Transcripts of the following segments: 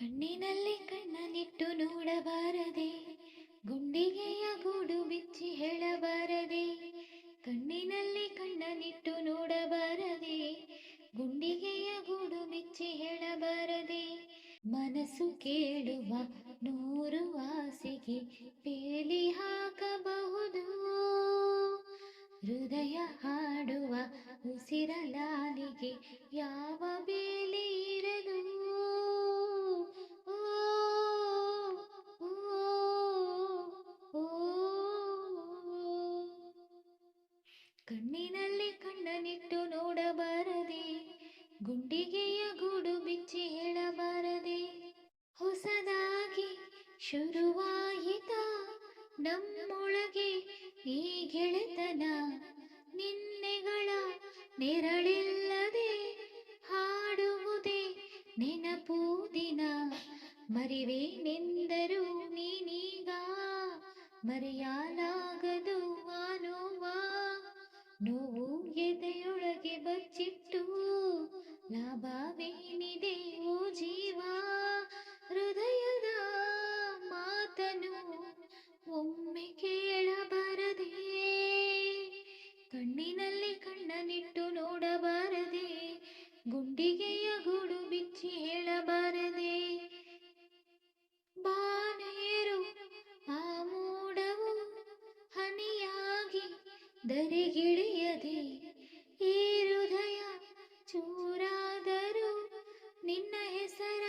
ಕಣ್ಣಿನಲ್ಲಿ ಕಣ್ಣನಿಟ್ಟು ನೋಡಬಾರದೆ, ಗುಂಡಿಗೆಯ ಗೂಡು ಬಿಚ್ಚಿ ಹೇಳಬಾರದೆ, ಕಣ್ಣಿನಲ್ಲಿ ಕಣ್ಣನಿಟ್ಟು ನೋಡಬಾರದೆ, ಗುಂಡಿಗೆಯ ಗೂಡು ಬಿಚ್ಚಿ ಹೇಳಬಾರದೆ, ಮನಸ್ಸು ಕೇಳುವ ನೂರು ಆಸೆಗೆ ಬೇಲಿ ಹಾಕಬಹುದು, ಹೃದಯ ಹಾಡುವ ಉಸಿರಲಾಲಿಗೆ ಯಾವ ಬೇಲಿ ಕಣ್ಣಿನಲ್ಲಿ ಕಣ್ಣನಿಟ್ಟು ನೋಡಬಾರದೆ, ಗುಂಡಿಗೆಯ ಗೂಡು ಬಿಚ್ಚಿ ಹೇಳಬಾರದೆ. ಹೊಸದಾಗಿ ಶುರುವಾಯಿತ ನಮ್ಮೊಳಗೆ ಈ ಗೆಳೆತನ, ನಿನ್ನೆಗಳ ನೆರಳಿಲ್ಲದೆ ಹಾಡುವುದೇ ನೆನಪು ದಿನ. ಮರಿವೇನೆಂದರು ನೀನೀಗ ಮರೆಯಲಾಗದು ಆನೋವ ನೋವು ಎದೆಯೊಳಗೆ ಬಚ್ಚಿಟ್ಟು ದರಿಗಿಳಿಯದೆ ಈ ಹೃದಯ ಚೂರಾದರೂ ನಿನ್ನ ಹೆಸರ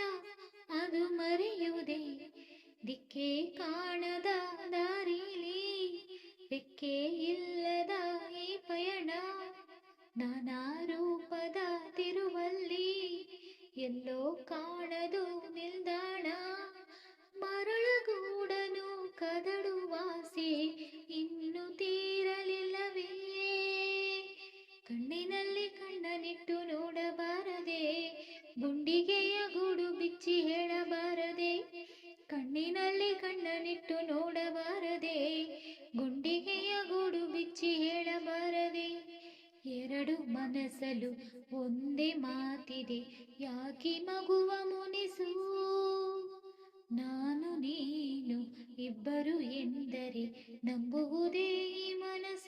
ಅದು ಮರೆಯುವುದೇ? ದಿಕ್ಕೆ ಕಾಣದ ದಾರಿಲಿ, ಬೆಕ್ಕೆ ಇಲ್ಲದ ಈ ಪಯಣ, ನಾನಾ ರೂಪದ ತಿರುವಲ್ಲಿ ಎಲ್ಲೋ ಕಾಣದು ನಿಲ್ದಾಣ, ಮರಳಗೂಡನು ಕದಡುವಾಸೆ ಕಣ್ಣಿನಲ್ಲಿ ಕಣ್ಣನಿಟ್ಟು ನೋಡಬಾರದೆ, ಗುಂಡಿಗೆಯ ಗೂಡು ಬಿಚ್ಚಿ ಹೇಳಬಾರದೆ, ಕಣ್ಣಿನಲ್ಲಿ ಕಣ್ಣನಿಟ್ಟು ನೋಡಬಾರದೆ, ಗುಂಡಿಗೆಯ ಗೂಡು ಬಿಚ್ಚಿ ಹೇಳಬಾರದೆ. ಎರಡು ಮನಸಲು ಒಂದೇ ಮಾತಿದೆ, ಯಾಕೆ ಮಗುವ ಮುನಿಸು? ನಾನು ನೀನು ಇಬ್ಬರು ಎಂದರೆ ನಂಬುವುದೇ ಈ ಮನಸ್ಸು.